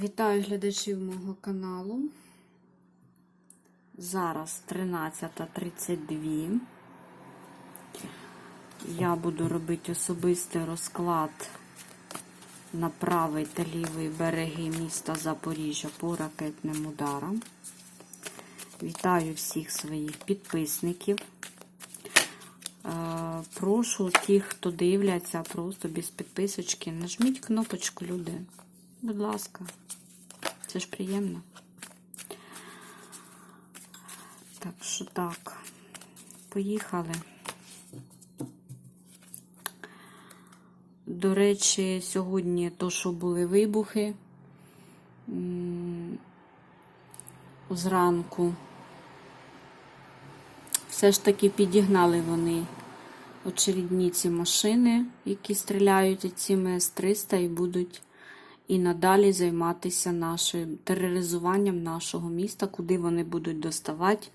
Вітаю глядачів мого каналу. Зараз 13.32. Я буду робити особистий розклад на правий та лівий береги міста Запоріжжя по ракетним ударам. Вітаю всіх своїх підписників. Е, Прошу тих, хто дивляться, просто без підписочки, нажміть кнопочку люди. Будь ласка, це ж приємно. Так що так, поїхали. До речі, сьогодні то, що були вибухи зранку, все ж таки підігнали вони очередні ці машини, які стріляють цими С-300 і будуть і надалі займатися нашим тероризуванням нашого міста, куди вони будуть доставати.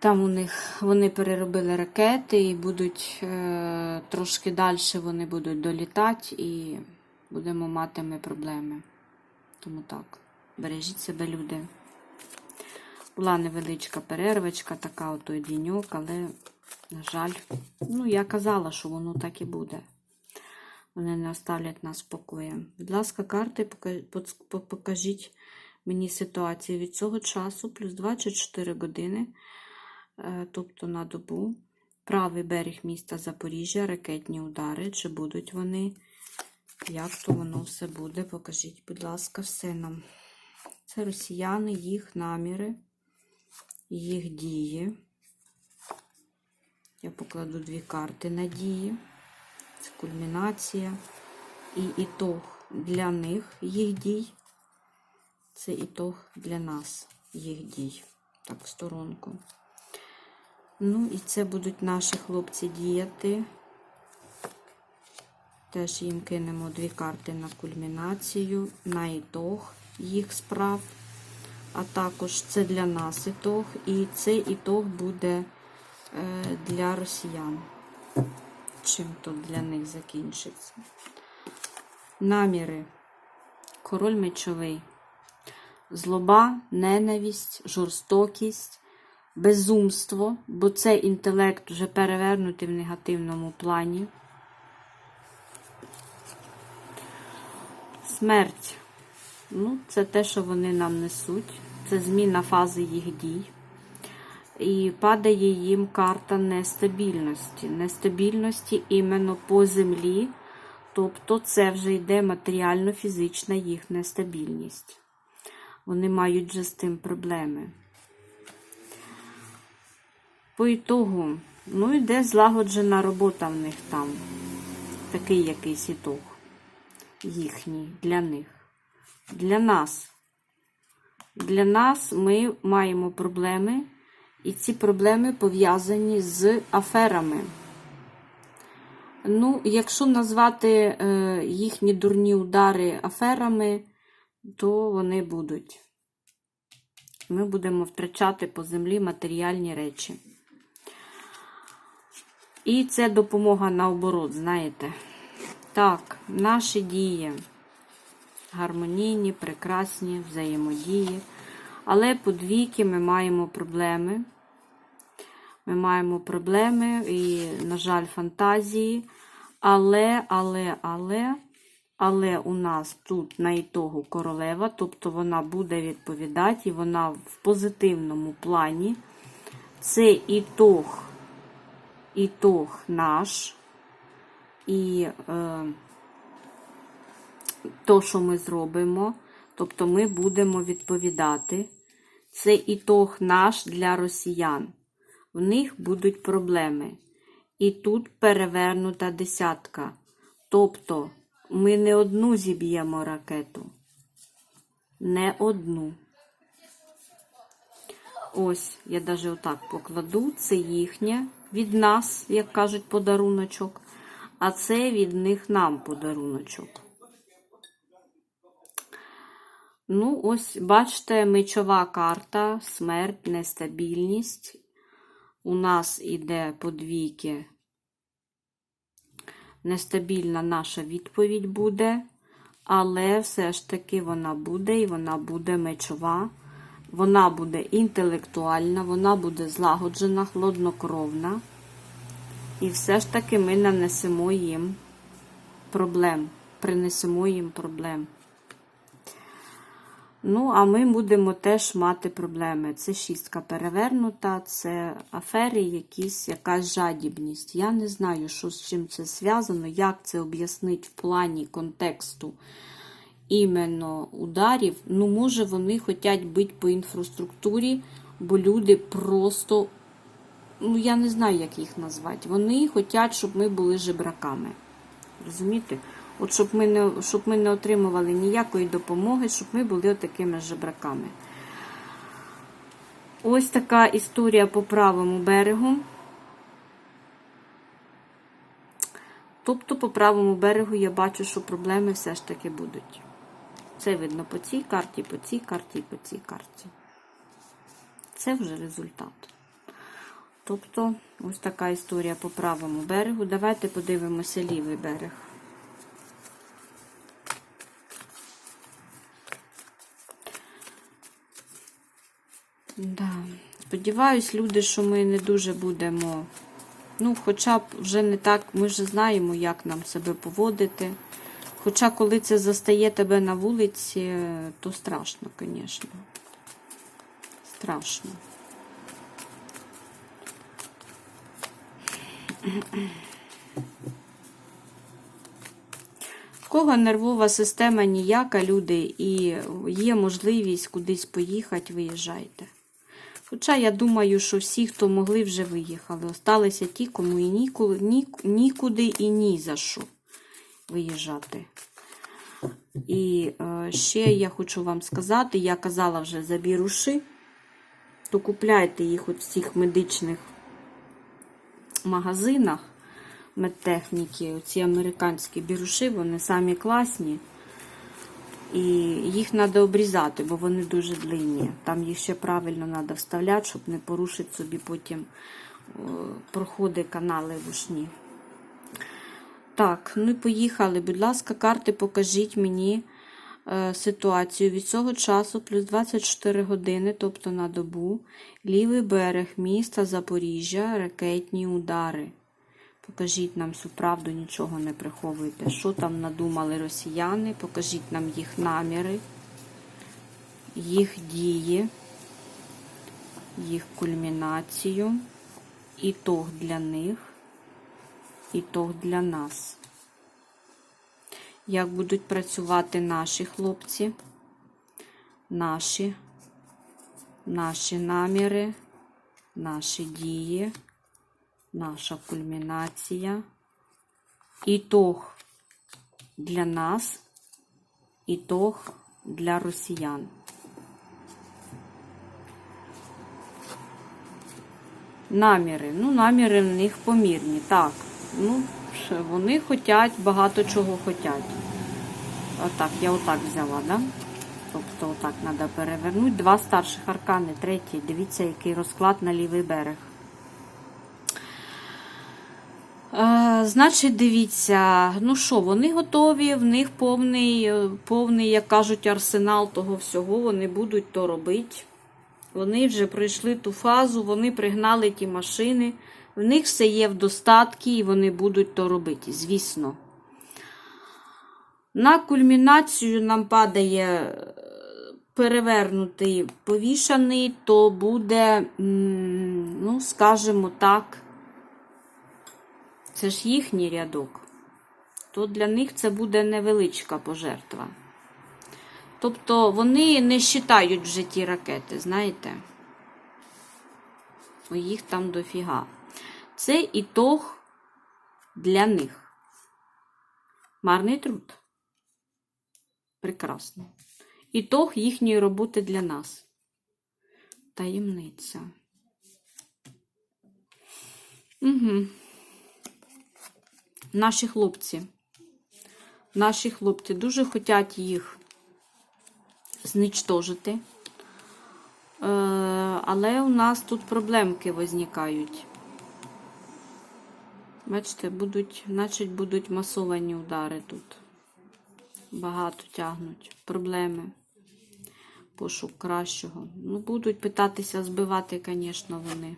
Там у них вони переробили ракети і будуть е, трошки далі вони будуть долітати і будемо мати ми проблеми. Тому так, бережіть себе, люди. Була невеличка перервочка, така отой діньок, але, на жаль, ну, я казала, що воно так і буде. Вони не оставлять нас спокоєм. Будь ласка, карти, покажіть мені ситуацію від цього часу, плюс 24 години, е, тобто на добу. Правий берег міста Запоріжжя, ракетні удари. Чи будуть вони? Як то воно все буде? Покажіть, будь ласка, все нам. Це росіяни, їх наміри, їх дії. Я покладу дві карти надії. Це кульмінація і ітог для них їх дій. Це ітог для нас їх дій. Так, в сторонку. Ну, і це будуть наші хлопці діяти. Теж їм кинемо дві карти на кульмінацію, на ітог їх справ. А також це для нас ітог. І цей ітог буде е, для росіян чим тут для них закінчиться. Наміри. Король мечовий. Злоба, ненависть, жорстокість, безумство, бо це інтелект вже перевернутий в негативному плані. Смерть. Ну, це те, що вони нам несуть. Це зміна фази їх дій. І падає їм карта нестабільності. Нестабільності іменно по землі. Тобто це вже йде матеріально-фізична їх нестабільність. Вони мають вже з тим проблеми. По ітогу, ну, йде злагоджена робота в них там. Такий якийсь ітог. Їхній для них. Для нас. Для нас ми маємо проблеми. І ці проблеми пов'язані з аферами. Ну, якщо назвати е, їхні дурні удари аферами, то вони будуть. Ми будемо втрачати по землі матеріальні речі. І це допомога наоборот, знаєте. Так, наші дії гармонійні, прекрасні, взаємодії. Але по двійки ми маємо проблеми. Ми маємо проблеми і, на жаль, фантазії. Але, але, але, але у нас тут на ітогу королева, тобто вона буде відповідати, і вона в позитивному плані. Це ітог, ітог наш. І е, то, що ми зробимо, тобто ми будемо відповідати. Це ітог наш для росіян. В них будуть проблеми. І тут перевернута десятка. Тобто ми не одну зіб'ємо ракету. Не одну. Ось, я навіть отак покладу. Це їхнє від нас, як кажуть, подаруночок. А це від них нам подаруночок. Ну, ось, бачите, мечова карта, смерть, нестабільність. У нас іде подвійки. Нестабільна наша відповідь буде. але все ж таки вона буде і вона буде мечова, вона буде інтелектуальна, вона буде злагоджена, хладнокровна. І все ж таки ми нанесемо їм проблем, принесемо їм проблем. Ну, а ми будемо теж мати проблеми. Це шістка перевернута, це афери, якісь, якась жадібність. Я не знаю, що з чим це зв'язано, як це об'яснити в плані контексту іменно ударів. Ну, може, вони хочуть бити по інфраструктурі, бо люди просто, ну, я не знаю, як їх назвати. Вони хочуть, щоб ми були жебраками. Розумієте? От щоб ми не щоб ми не отримували ніякої допомоги, щоб ми були такими жебраками. Ось така історія по правому берегу. Тобто, по правому берегу я бачу, що проблеми все ж таки будуть. Це видно по цій карті, по цій карті і по цій карті. Це вже результат. Тобто, ось така історія по правому берегу. Давайте подивимося лівий берег. Да. Сподіваюсь, люди, що ми не дуже будемо. Ну, хоча б вже не так, ми вже знаємо, як нам себе поводити. Хоча, коли це застає тебе на вулиці, то страшно, звісно. Страшно. В кого нервова система ніяка, люди, і є можливість кудись поїхати, виїжджайте. Хоча я думаю, що всі, хто могли, вже виїхали. Осталися ті, кому і ніколи, ні, нікуди і ні за що виїжджати. І е, ще я хочу вам сказати, я казала вже за біруши, то купляйте їх от в цих медичних магазинах медтехніки. Оці американські біруши, вони самі класні. І їх треба обрізати, бо вони дуже длинні. Там їх ще правильно треба вставляти, щоб не порушити собі потім проходи канали вушні. Так, ну і поїхали. Будь ласка, карти покажіть мені е, ситуацію від цього часу, плюс 24 години, тобто на добу. Лівий берег міста Запоріжжя, ракетні удари. Покажіть нам всю правду, нічого не приховуйте. Що там надумали росіяни? Покажіть нам їх наміри, їх дії, їх кульмінацію, ітог для них, ітог для нас. Як будуть працювати наші хлопці, наші, наші наміри, наші дії наша кульмінація, ітог для нас, ітог для росіян. Наміри. Ну, наміри в них помірні. Так, ну, вони хочуть, багато чого хочуть. Отак, я отак взяла, да? Тобто, отак треба перевернути. Два старших аркани, третій. Дивіться, який розклад на лівий берег. Е, Значить, дивіться, ну що, вони готові, в них повний, е, повний, як кажуть, арсенал того всього, вони будуть то робити. Вони вже пройшли ту фазу, вони пригнали ті машини, в них все є в достатки, і вони будуть то робити, звісно. На кульмінацію нам падає е, перевернутий повішаний, то буде, ну, скажімо так, це ж їхній рядок, то для них це буде невеличка пожертва. Тобто вони не вважають вже ті ракети, знаєте? Їх там дофіга. Це ітог для них. Марний труд. Прекрасно. Ітог їхньої роботи для нас. Таємниця. Угу. Наші хлопці. Наші хлопці дуже хочуть їх зничтожити. Е, але у нас тут проблемки визникають. Бачите, будуть, значить, будуть масовані удари тут. багато тягнуть проблеми. Пошук кращого. Ну, будуть питатися збивати, звісно, вони.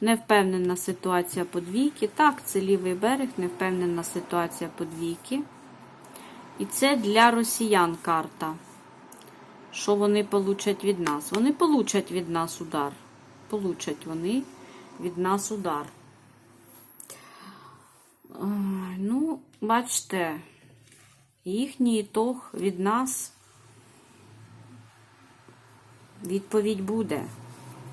Невпевнена ситуація подвійки. Так, це лівий берег, невпевнена ситуація подвійки. І це для росіян карта. Що вони получать від нас? Вони получать від нас удар. Получать вони від нас удар. Ну, бачите, їхній ітог від нас відповідь буде.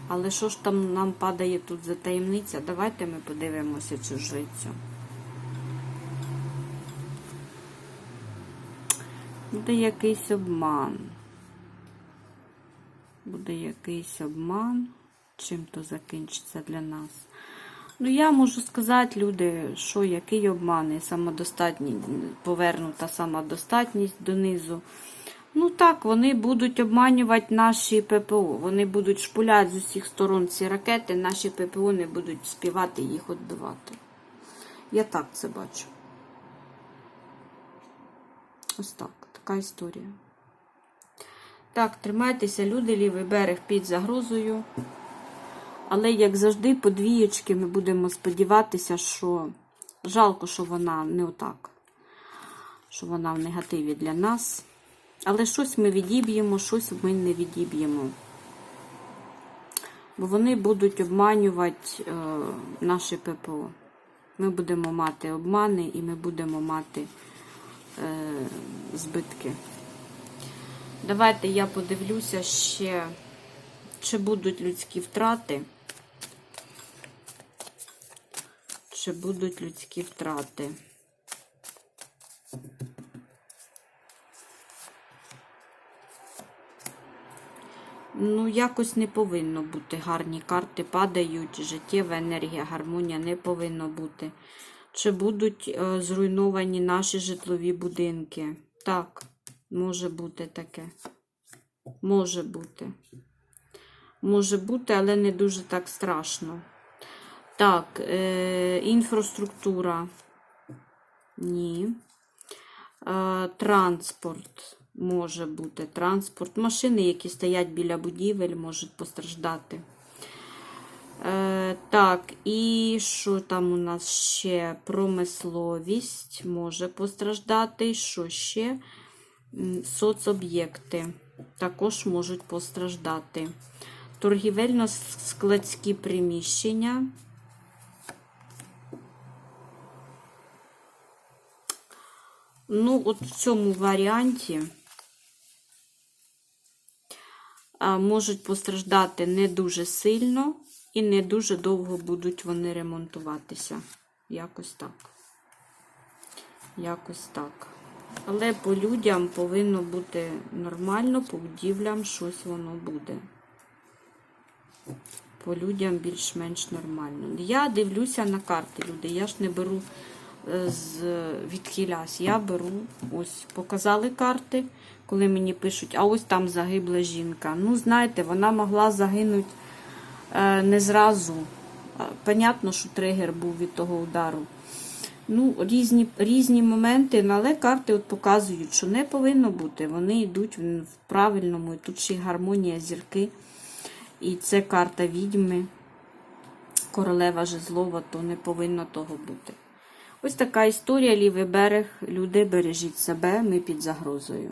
Але що ж там нам падає тут за таємниця? Давайте ми подивимося цю жрицю. Буде якийсь обман. Буде якийсь обман. Чим то закінчиться для нас? Ну, я можу сказати, люди, що який обман, і самодостатність, повернута самодостатність донизу. Ну так, вони будуть обманювати наші ППО. Вони будуть шпуляти з усіх сторон ці ракети, наші ППО не будуть співати їх відбивати. Я так це бачу. Ось так, така історія. Так, тримайтеся, люди, лівий берег під загрозою. Але, як завжди, по двієчки ми будемо сподіватися, що жалко, що вона не отак, що вона в негативі для нас. Але щось ми відіб'ємо, щось ми не відіб'ємо. Бо вони будуть обманювати е, наші ППО. Ми будемо мати обмани і ми будемо мати е, збитки. Давайте я подивлюся ще, чи будуть людські втрати. Чи будуть людські втрати? Ну, якось не повинно бути. Гарні карти падають, життєва енергія, гармонія не повинно бути. Чи будуть е, зруйновані наші житлові будинки? Так, може бути таке. Може бути. Може бути, але не дуже так страшно. Так, е, інфраструктура. Ні. Е, транспорт може бути. Транспорт. Машини, які стоять біля будівель, можуть постраждати. Е, так, і що там у нас ще? Промисловість може постраждати. Що ще? Соцоб'єкти також можуть постраждати. Торгівельно-складські приміщення. Ну, от в цьому варіанті можуть постраждати не дуже сильно і не дуже довго будуть вони ремонтуватися. Якось так. Якось так. Але по людям повинно бути нормально, по будівлям щось воно буде. По людям більш-менш нормально. Я дивлюся на карти, люди. Я ж не беру е, з відхилясь. Я беру, ось, показали карти, коли мені пишуть, а ось там загибла жінка. Ну, знаєте, вона могла загинути е, не зразу. Е, Понятно, що тригер був від того удару. Ну, різні, різні моменти, але карти от показують, що не повинно бути. Вони йдуть в правильному, і тут ще й гармонія зірки. І це карта відьми, королева жезлова, то не повинно того бути. Ось така історія, лівий берег. Люди, бережіть себе, ми під загрозою.